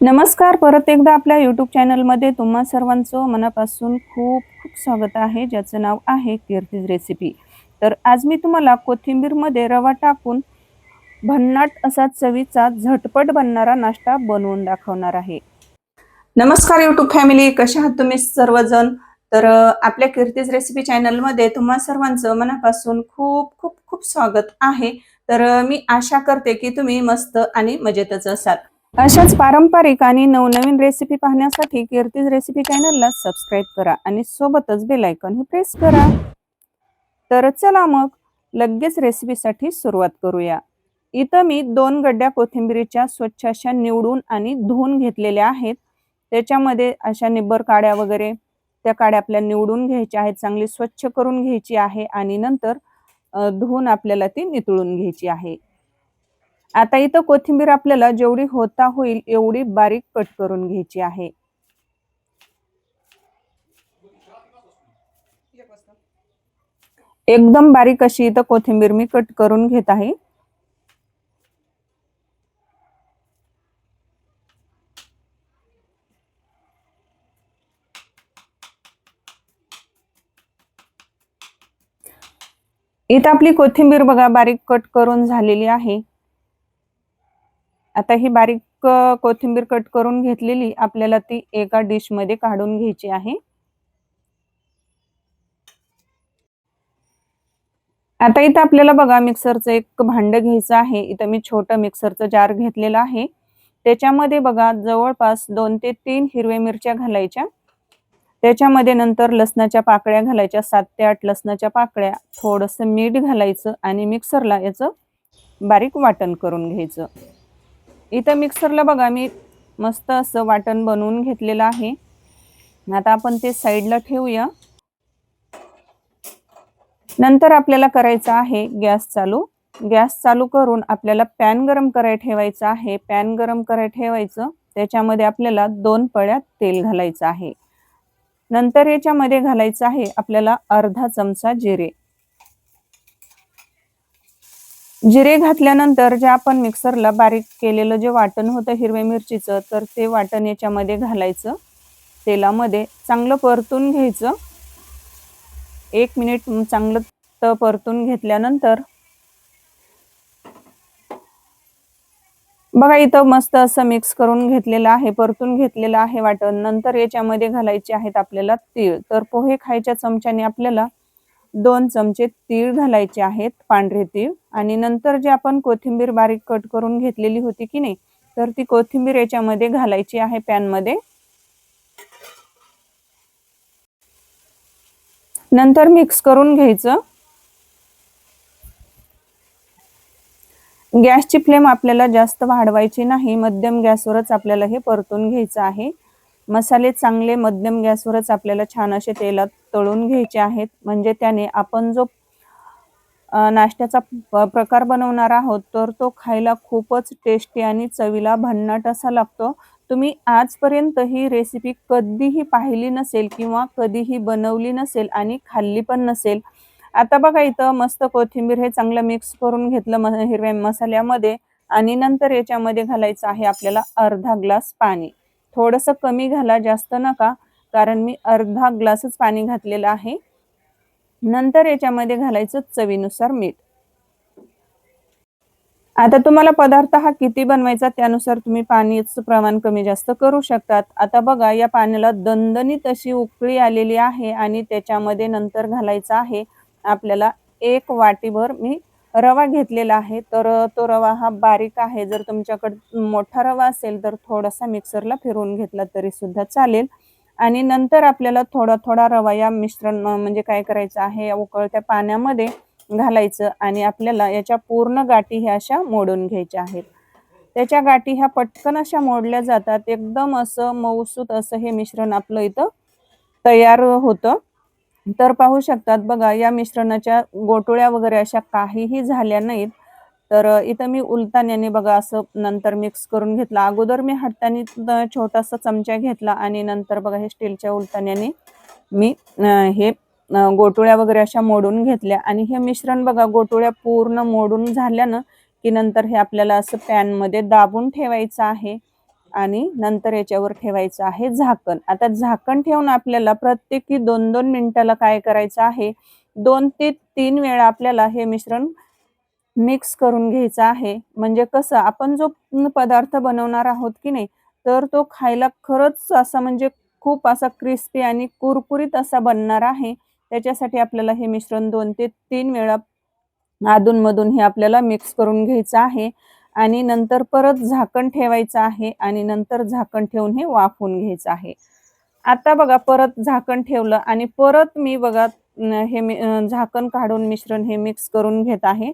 नमस्कार परत एकदा आपल्या यूट्यूब चॅनलमध्ये तुम्हा सर्वांचं मनापासून खूप खूप स्वागत आहे ज्याचं नाव आहे कीर्तीज रेसिपी तर आज मी तुम्हाला कोथिंबीरमध्ये रवा टाकून भन्नाट असा चवीचा झटपट बनणारा नाश्ता बनवून दाखवणार आहे. नमस्कार यूट्यूब फॅमिली कशा आहात तुम्ही सर्वजण? तर आपल्या कीर्तीज रेसिपी चॅनलमध्ये तुम्हा सर्वांचं मनापासून खूप खूप खूप स्वागत आहे. तर मी आशा करते की तुम्ही मस्त आणि मजेतच असाल. अशाच पारंपरिक आणि नवनवीन रेसिपी पाहण्यासाठी कीर्तीज रेसिपी चॅनलला सबस्क्राईब करा आणि सोबतच बेल हे प्रेस करा. तर चला मग लगेच रेसिपीसाठी सुरुवात करूया. इथं मी दोन गड्ड्या कोथिंबिरीच्या स्वच्छ अशा निवडून आणि धुवून घेतलेल्या आहेत. त्याच्यामध्ये अशा निब्बर काड्या वगैरे त्या काड्या आपल्या निवडून घ्यायच्या आहेत चांगली स्वच्छ करून घ्यायची आहे आणि नंतर धुवून आपल्याला ती नितळून घ्यायची आहे. आता इथं कोथिंबीर आपल्याला जेवढी होता होईल एवढी बारीक कट करून घ्यायची आहे. एकदम बारीक अशी इथं कोथिंबीर मी कट करून घेत आहे. इथं आपली कोथिंबीर बघा बारीक कट करून झालेली आहे. आता ही बारीक कोथिंबीर कट करून घेतलेली आपल्याला ती एका डिशमध्ये काढून घ्यायची आहे. आता इथं आपल्याला बघा मिक्सरचं एक भांड घ्यायचं आहे. इथं मी छोटं मिक्सरचं जार घेतलेलं आहे. त्याच्यामध्ये बघा जवळपास दोन ते तीन हिरव्या मिरच्या घालायच्या. त्याच्यामध्ये नंतर लसणाच्या पाकळ्या घालायच्या सात ते आठ लसणाच्या पाकळ्या थोडंसं मीठ घालायचं आणि मिक्सरला याचं बारीक वाटण करून घ्यायचं. इथं मिक्सरला बघा मी मस्त असं वाटण बनवून घेतलेलं आहे. आता आपण ते साईडला ठेवूया. नंतर आपल्याला करायचं आहे गॅस चालू. गॅस चालू करून आपल्याला पॅन गरम करायला ठेवायचं आहे. पॅन गरम करायला ठेवायचं. त्याच्यामध्ये आपल्याला दोन पळ्या तेल घालायचं आहे. नंतर याच्यामध्ये घालायचं आहे आपल्याला अर्धा चमचा जिरे. जिरे घातल्यानंतर जे आपण मिक्सरला बारीक केलेलं जे वाटण होतं हिरव्या मिरचीचं तर ते वाटण याच्यामध्ये घालायचं. तेलामध्ये चांगलं परतून घ्यायचं. एक मिनिट चांगलं त परतून घेतल्यानंतर बघा इथं मस्त असं मिक्स करून घेतलेलं आहे परतून घेतलेलं आहे वाटण. नंतर याच्यामध्ये घालायचे आहेत आपल्याला तीळ. तर पोहे खायच्या चमच्याने आपल्याला दोन चमचे तीळ घालायचे आहेत पांढरे तीळ. आणि नंतर जे आपण कोथिंबीर बारीक कट करून घेतलेली होती की नाही तर ती कोथिंबीर याच्यामध्ये घालायची आहे पॅनमध्ये. नंतर मिक्स करून घ्यायचं. गॅसची फ्लेम आपल्याला जास्त वाढवायची नाही मध्यम गॅसवरच आपल्याला हे परतून घ्यायचं आहे. मसाले चांगले मध्यम गॅसवरच आपल्याला छान असे तेलात तळून घ्यायचे आहेत. म्हणजे त्याने आपण जो नाश्त्याचा प- प्रकार बनवणार आहोत तर तो खायला खूपच टेस्टी आणि चवीला भन्नाट असा लागतो. तुम्ही आजपर्यंत ही रेसिपी कधीही पाहिली नसेल किंवा कधीही बनवली नसेल आणि खाल्ली पण नसेल आता बघा इथं मस्त कोथिंबीर हे चांगलं मिक्स करून घेतलं म- हिरव्या मसाल्यामध्ये आणि नंतर याच्यामध्ये घालायचं आहे आपल्याला अर्धा ग्लास पाणी. थोडंसं कमी घाला जास्त नका. कारण मी अर्धा ग्लासच पाणी घातलेलं आहे. नंतर याच्यामध्ये घालायचं चवीनुसार मीठ. आता तुम्हाला पदार्थ हा किती बनवायचा त्यानुसार तुम्ही पाण्याचं प्रमाण कमी जास्त करू शकतात. आता बघा या पाण्याला दणदणीत अशी उकळी आलेली आहे आणि त्याच्यामध्ये नंतर घालायचं आहे आपल्याला एक वाटीभर मी रवा घेतलेला आहे. तर तो रवा हा बारीक आहे. जर तुमच्याकडे मोठा रवा असेल तर थोडासा मिक्सरला फिरवून घेतला तरी सुद्धा चालेल. आणि नंतर आपल्याला थोडा थोडा रवा या मिश्रण म्हणजे काय करायचं आहे उकळत्या पाण्यामध्ये घालायचं आणि आपल्याला याच्या पूर्ण गाठी ह्या अशा मोडून घ्यायच्या आहेत. त्याच्या गाठी ह्या पटकन अशा मोडल्या जातात एकदम असं मऊसूत असं हे मिश्रण आपलं इथं तयार होतं. तर पाहू शकतात बघा या मिश्रणाच्या गोटोळ्या वगैरे अशा काहीही झाल्या नाहीत तर इथं मी उलतान्याने बघा असं नंतर मिक्स करून घेतलं. अगोदर मी हाताने छोटासा चमचा घेतला आणि नंतर बघा हे स्टीलच्या उलतान्याने मी हे गोटुळ्या गोटोळ्या वगैरे अशा मोडून घेतल्या. आणि हे मिश्रण बघा गोटोळ्या पूर्ण मोडून झाल्यानं की नंतर हे आपल्याला असं पॅनमध्ये दाबून ठेवायचं आहे आणि नंतर याच्यावर ठेवायचं आहे झाकण. आता झाकण ठेवून आपल्याला प्रत्येकी दोन दोन मिनिटाला काय करायचं आहे? दोन ते तीन वेळा आपल्याला हे मिश्रण मिक्स करून घ्यायचं आहे. म्हणजे कसं आपण जो पदार्थ बनवणार आहोत की नाही तर तो खायला खरंच असा म्हणजे खूप असा क्रिस्पी आणि कुरकुरीत असा बनणार आहे. त्याच्यासाठी आपल्याला हे मिश्रण दोन ते तीन वेळा अधूनमधून हे आपल्याला मिक्स करून घ्यायचं आहे. आणि नंतर परत झाकण ठेवायचं आहे आणि नंतर झाकण ठेवून हे वाफवून घ्यायचं आहे. आता बघा परत झाकण ठेवलं आणि परत मी बघा हे झाकण काढून मिश्रण हे मिक्स करून घेत आहे.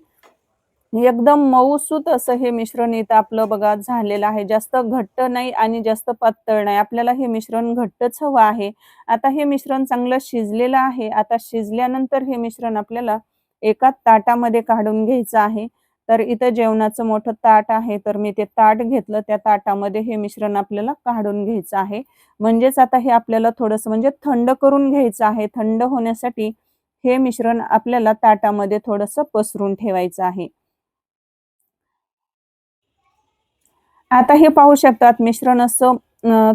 एकदम मऊसूत असं हे मिश्रण इथं आपलं बघा झालेलं आहे. जास्त घट्ट नाही आणि जास्त पातळ नाही. आपल्याला हे मिश्रण घट्टच हवं आहे. आता हे मिश्रण चांगलं शिजलेलं आहे. आता शिजल्यानंतर हे मिश्रण आपल्याला एका ताटामध्ये काढून घ्यायचं आहे. तर इथं जेवणाचं मोठं ताट आहे. तर मी ते ताट घेतलं. त्या ताटामध्ये हे मिश्रण आपल्याला काढून घ्यायचं आहे. म्हणजेच आता हे आपल्याला थोडंसं म्हणजे थंड करून घ्यायचं आहे. थंड होण्यासाठी हे मिश्रण आपल्याला ताटामध्ये थोडंसं पसरून ठेवायचं आहे. आता हे पाहू शकतात मिश्रण असं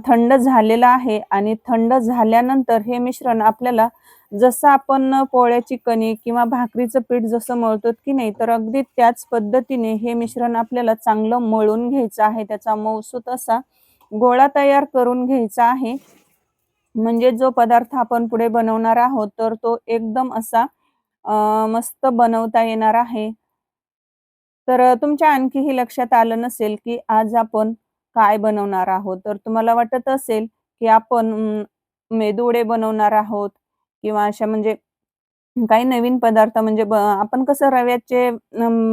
थंड झालेलं आहे आणि थंड झाल्यानंतर हे मिश्रण आपल्याला जसं आपण पोळ्याची कणी किंवा भाकरीचं पीठ जसं मळतो की नाही तर अगदी त्याच पद्धतीने हे मिश्रण आपल्याला चांगलं मळून घ्यायचं आहे. त्याचा मौसूत असा गोळा तयार करून घ्यायचा आहे. म्हणजे जो पदार्थ आपण पुढे बनवणार आहोत तर तो एकदम असा मस्त बनवता येणार आहे. तर तुमच्या आणखीही लक्षात आलं नसेल की आज आपण काय बनवणार आहोत. तर तुम्हाला वाटत असेल की आपण मेदुवडे बनवणार आहोत किंवा अशा म्हणजे काही नवीन पदार्थ म्हणजे आपण कसं रव्याचे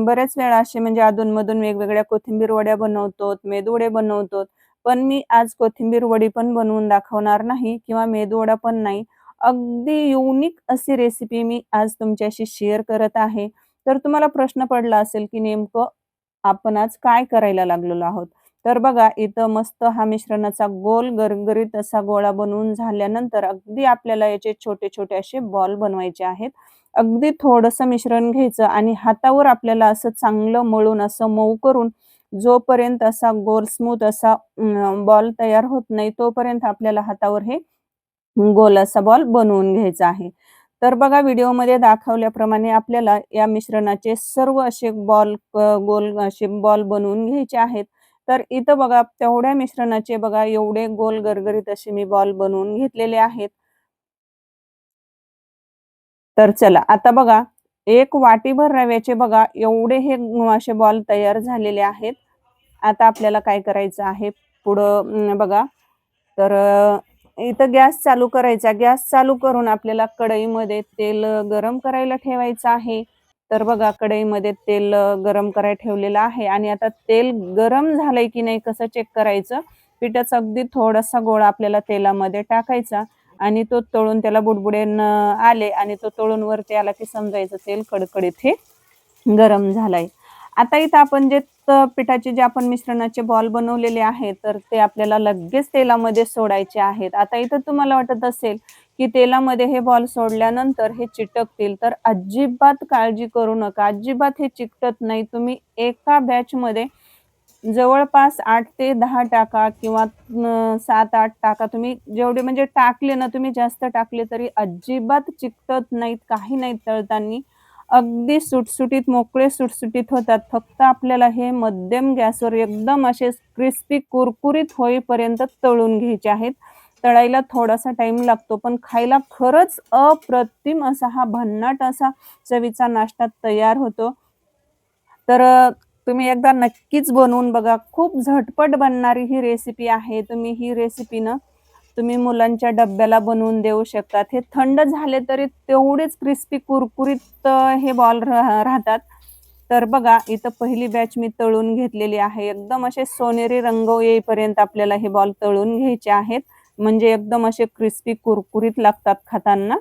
बऱ्याच वेळा असे म्हणजे अधूनमधून वेगवेगळ्या कोथिंबीर वड्या बनवतो मेदुवडे बनवतो पण मी आज कोथिंबीर वडी पण बनवून दाखवणार नाही किंवा मेदूवडा पण नाही. अगदी युनिक अशी रेसिपी मी आज तुमच्याशी शेअर करत आहे. तर तुम्हाला प्रश्न पडला असेल की नेमकं आपण आज काय करायला लागलेलो आहोत? तर बघा इथं मस्त हा मिश्रणाचा गोल गरगरीत असा गोळा बनवून झाल्यानंतर अगदी आपल्याला याचे छोटे छोटे असे बॉल बनवायचे आहेत. अगदी थोडंसं मिश्रण घ्यायचं आणि हातावर आपल्याला असं चांगलं मळून असं मऊ करून जोपर्यंत असा गोल स्मूथ असा बॉल तयार होत नाही तोपर्यंत आपल्याला हातावर हे गोल असा बॉल बनवून घ्यायचा आहे. तर बघा व्हिडिओमध्ये दाखवल्याप्रमाणे आपल्याला या मिश्रणाचे सर्व असे बॉल गोल असे बॉल बनवून घ्यायचे आहेत. तर इथं बघा तेवढ्या मिश्रणाचे बघा एवढे गोल गरगरीत असे मी बॉल बनवून घेतलेले आहेत. तर चला आता बघा एक वाटीभर रव्याचे बघा एवढे हे असे बॉल तयार झालेले आहेत. आता आपल्याला काय करायचं आहे पुढं बघा. तर इथं गॅस चालू करायचा. गॅस चालू करून आपल्याला कढईमध्ये तेल गरम करायला ठेवायचं आहे. तर बघा कढईमध्ये तेल गरम करायला ठेवलेलं आहे आणि आता तेल गरम झालंय की नाही कसं चेक करायचं? पिठाचा अगदी थोडासा गोळा आपल्याला तेलामध्ये टाकायचा आणि तो तळून त्याला बुडबुडे आले आणि तो तळून वरती आला की समजायचं तेल कडकडीत हे गरम झालंय. आता इथं आपण जे पिठाचे जे आपण मिश्रणाचे बॉल बनवलेले आहेत तर ते आपल्याला लगेच तेलामध्ये सोडायचे आहेत. आता इथं तुम्हाला वाटत असेल की तेलामध्ये हे बॉल सोडल्यानंतर हे चिटकतील तर अजिबात काळजी करू नका. अजिबात हे चिकटत नाही. तुम्ही एका बॅचमध्ये जवळपास आठ ते दहा टाका किंवा सात आठ टाका. तुम्ही जेवढे म्हणजे टाकले ना तुम्ही जास्त टाकले तरी अजिबात चिकटत नाहीत काही नाही तळताना. अगदी सुटसुटीत मोकळे सुटसुटीत होतात. फक्त आपल्याला हे मध्यम गॅसवर एकदम असे क्रिस्पी कुरकुरीत होईपर्यंत तळून घ्यायचे आहेत. तळायला थोडासा टाइम लागतो पण खायला खरंच अप्रतिम असा हा भन्नाट असा चवीचा नाश्ता तयार होतो. तर तुम्ही एकदा नक्कीच बनवून बघा. खूप झटपट बनणारी ही रेसिपी आहे. तुम्ही ही रेसिपी ना तुम्ही मुलांच्या डब्याला बनवून देऊ शकतात. हे थंड झाले तरी तेवढेच क्रिस्पी कुरकुरीत हे बॉल राहतात. तर बघा इथं पहिली बॅच मी तळून घेतलेली आहे. एकदम असे सोनेरी रंग येईपर्यंत आपल्याला हे बॉल तळून घ्यायचे आहेत. म्हणजे एकदम असे क्रिस्पी कुरकुरीत लागतात खाताना.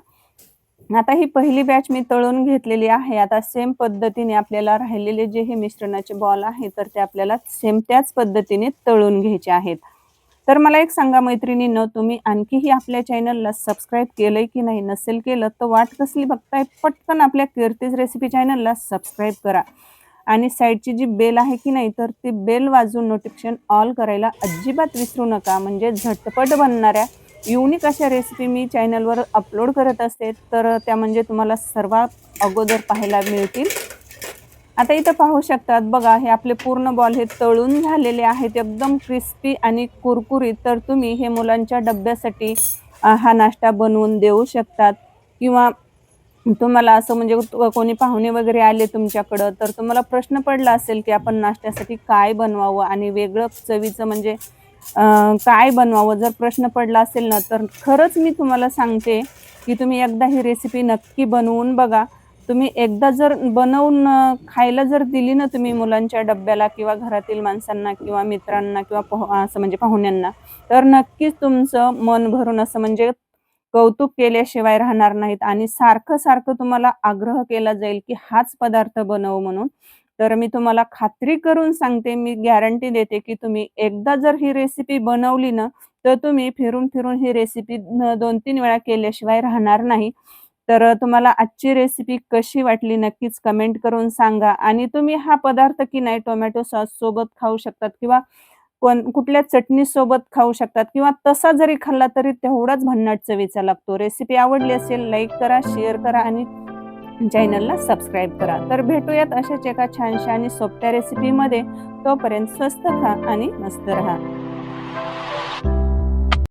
आता ही पहिली बॅच मी तळून घेतलेली आहे. आता सेम पद्धतीने आपल्याला राहिलेले जे हे मिश्रणाचे बॉल आहे तर ते आपल्याला सेम त्याच पद्धतीने तळून घ्यायचे आहेत. तर मला एक सांगा मैत्रिणीनं तुम्ही आणखीही आपल्या चॅनलला सबस्क्राईब केलंय की नाही नसेल केलं तर वाट कसली बघताय पटकन आपल्या कीर्तीज रेसिपी चॅनलला सबस्क्राईब करा. आणि साईडची जी बेल आहे की नाही तर ती बेल वाजून नोटिफिकेशन ऑल करायला अजिबात विसरू नका. म्हणजे झटपट बनणाऱ्या युनिक अशा रेसिपी मी चॅनलवर अपलोड करत असते तर त्या म्हणजे तुम्हाला सर्वात अगोदर पाहायला मिळतील. आता इथं पाहू शकतात बघा हे आपले पूर्ण बॉल हे तळून झालेले आहेत एकदम क्रिस्पी आणि कुरकुरीत. तर तुम्ही हे मुलांच्या डब्यासाठी हा नाश्ता बनवून देऊ शकतात. किंवा तुम्हाला असं म्हणजे कोणी पाहुणे वगैरे आले तुमच्याकडं तर तुम्हाला प्रश्न पडला असेल की आपण नाश्त्यासाठी काय बनवावं आणि वेगळं चवीचं म्हणजे काय बनवावं? जर प्रश्न पडला असेल ना तर खरंच मी तुम्हाला सांगते की तुम्ही एकदा ही रेसिपी नक्की बनवून बघा. तुम्ही एकदा जर बनवून खायला जर दिली ना तुम्ही मुलांच्या डब्याला किंवा घरातील माणसांना किंवा मित्रांना किंवा पह असं म्हणजे पाहुण्यांना तर नक्कीच तुमचं मन भरून असं म्हणजे कौतुक केल्याशिवाय राहणार नाहीत आणि सारखं सारखं तुम्हाला आग्रह केला जाईल की हाच पदार्थ बनव म्हणून. तर मी तुम्हाला खात्री करून सांगते मी गॅरंटी देते की तुम्ही एकदा जर ही रेसिपी बनवली ना तर तुम्ही फिरून फिरून ही रेसिपी दोन तीन वेळा केल्याशिवाय राहणार नाही. तर तुम्हाला आजची रेसिपी कशी वाटली नक्कीच कमेंट करून सांगा. आणि तुम्ही हा पदार्थ की नाही टोमॅटो सॉस सोबत खाऊ शकतात किंवा कोण कुठल्या चटणी सोबत खाऊ शकतात किंवा तसा जरी खाल्ला तरी तेवढाच भन्नाट चवीचा लागतो. रेसिपी आवडली असेल लाईक करा शेअर करा आणि चॅनलला सबस्क्राईब करा. तर भेटूयात अशाच एका छानशा आणि सोप्या रेसिपीमध्ये तोपर्यंत स्वस्त खा आणि मस्त राहा.